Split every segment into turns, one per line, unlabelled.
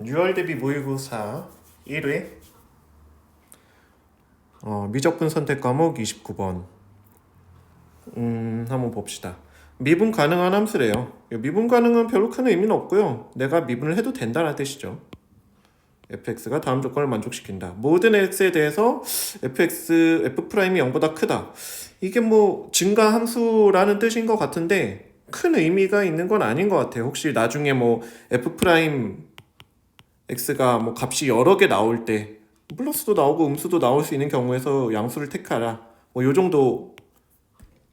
6월 대비 모의고사 1회 어, 미적분 선택 과목 29번 음, 한번 봅시다. 미분 가능한 함수래요. 이 미분 가능한 별로 큰 의미는 없고요. 내가 미분을 해도 된다는 뜻이죠. fx가 다음 조건을 만족시킨다. 모든 x에 대해서 fx f 프라임이 0보다 크다. 이게 뭐 증가 함수라는 뜻인 것 같은데 큰 의미가 있는 건 아닌 것 같아요. 혹시 나중에 뭐 f x가 뭐 값이 여러 개 나올 때 플러스도 나오고 음수도 나올 수 있는 경우에서 양수를 택하라. 뭐 요 정도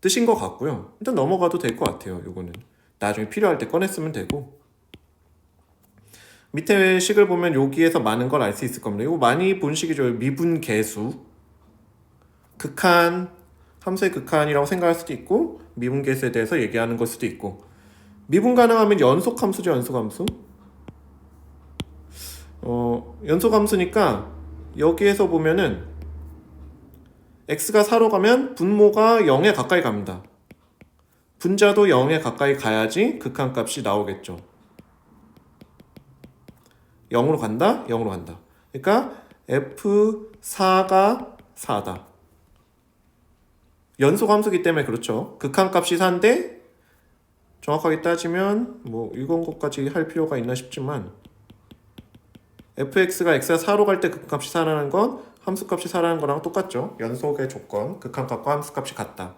뜻인 것 같고요. 일단 넘어가도 될 것 같아요. 요거는 나중에 필요할 때 꺼냈으면 되고 밑에 식을 보면 여기에서 많은 걸 알 수 있을 겁니다. 이거 많이 본 식이죠. 미분 계수 극한 함수의 극한이라고 생각할 수도 있고 미분 계수에 대해서 얘기하는 걸 수도 있고 미분 가능하면 연속 함수죠. 연속 함수. 어, 연속 함수니까 여기에서 보면은 x가 4로 가면 분모가 0에 가까이 갑니다. 분자도 0에 가까이 가야지 극한값이 나오겠죠. 0으로 간다? 0으로 간다. 그러니까 f4가 4다. 연속 함수기 때문에 그렇죠. 극한값이 4인데 정확하게 따지면 뭐 이건 것까지 할 필요가 있나 싶지만 fx가 x가 4로 갈 때 극값이 4라는 건 함수값이 4라는 거랑 똑같죠. 연속의 조건, 극한값과 함수값이 같다.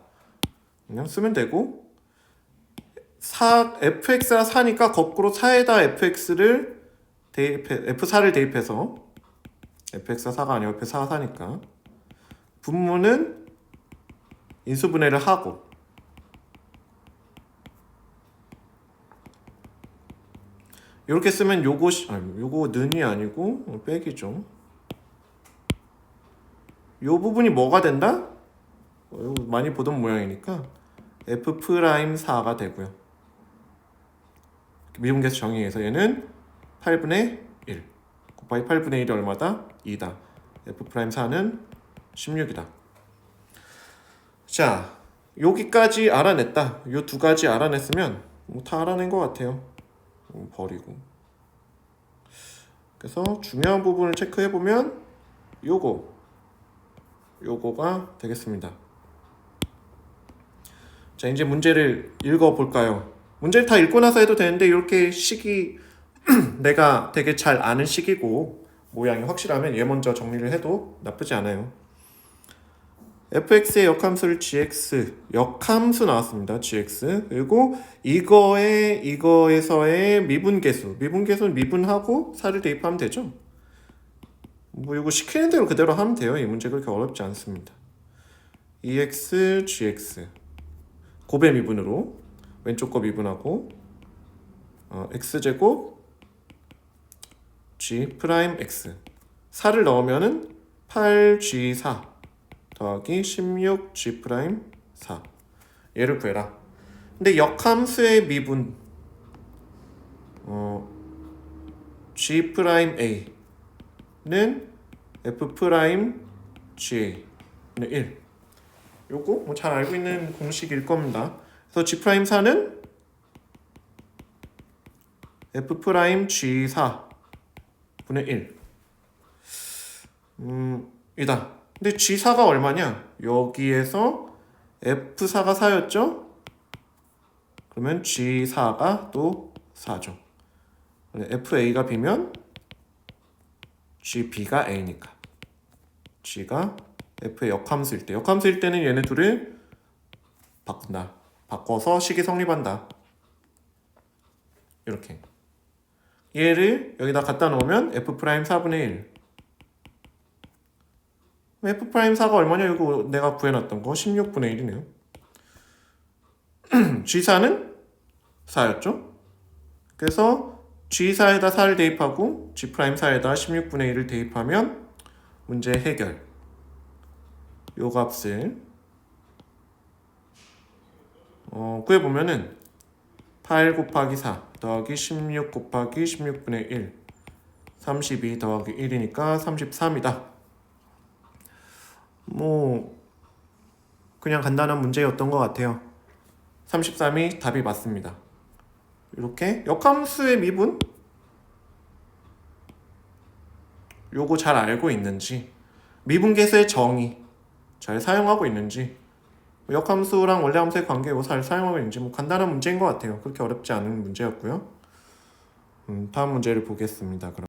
그냥 쓰면 되고 4, fx가 4니까 거꾸로 4에다 fx를 대입해, f4를 대입해서 fx가 4가 아니고 f4가 4니까 분모는 인수분해를 하고 이렇게 쓰면 요거 아니 요거 는이 아니고 어, 빼기죠. 요 부분이 뭐가 된다? 어, 많이 보던 모양이니까 f 프라임 4가 되고요. 미분계수 정의해서 얘는 8분의 1 곱하기 8분의 1이 얼마다? 2다. f 프라임 4는 16이다. 자 여기까지 알아냈다. 요 두 가지 알아냈으면 뭐 다 알아낸 것 같아요. 음, 버리고. 그래서 중요한 부분을 체크해 보면 요거 요거가 되겠습니다. 자 이제 문제를 읽어 볼까요? 문제를 다 읽고 나서 해도 되는데 이렇게 식이 내가 되게 잘 아는 식이고 모양이 확실하면 얘 먼저 정리를 해도 나쁘지 않아요 fx의 역함수를 gx 역함수 나왔습니다. gx 그리고 이거에 이거에서의 미분계수 미분계수는 미분하고 4를 대입하면 되죠. 뭐 이거 시키는 대로 그대로 하면 돼요. 이 문제 그렇게 어렵지 않습니다. ex gx 곱의 미분으로 왼쪽 거 미분하고 어, x제곱 g 프라임 x 4를 넣으면은 8g4 더하기 16g 프라임 4 얘를 구해라. 근데 역함수의 미분 어 g 프라임 a는 f 프라임 g는 1. 요거 뭐 잘 알고 있는 공식일 겁니다. 그래서 g 프라임 4는 f 프라임 g4 분의 1. 음, 이다. 근데 G4가 얼마냐? 여기에서 F4가 4였죠? 그러면 G4가 또 4죠. FA가 B면 GB가 A니까. G가 F의 역함수일 때. 역함수일 때는 얘네 둘을 바꾼다. 바꿔서 식이 성립한다. 이렇게. 얘를 여기다 갖다 놓으면 F 프라임 4분의 1. F 프라임 4가 얼마냐 이거 내가 구해놨던 거 16분의 1이네요. G4는 4였죠. 그래서 G4에다 4를 대입하고 G 프라임 4에다 16분의 1을 대입하면 문제 해결. 요 값을 어, 구해보면은 8 곱하기 4 더하기 16 곱하기 16분의 1 32 더하기 1이니까 33이다. 뭐 그냥 간단한 문제였던 것 같아요. 33이 답이 맞습니다. 이렇게 역함수의 미분 요거 잘 알고 있는지 미분계수의 정의 잘 사용하고 있는지 역함수랑 원래함수의 관계 요거 잘 사용하고 있는지 뭐 간단한 문제인 것 같아요. 그렇게 어렵지 않은 문제였고요. 음, 다음 문제를 보겠습니다. 그럼.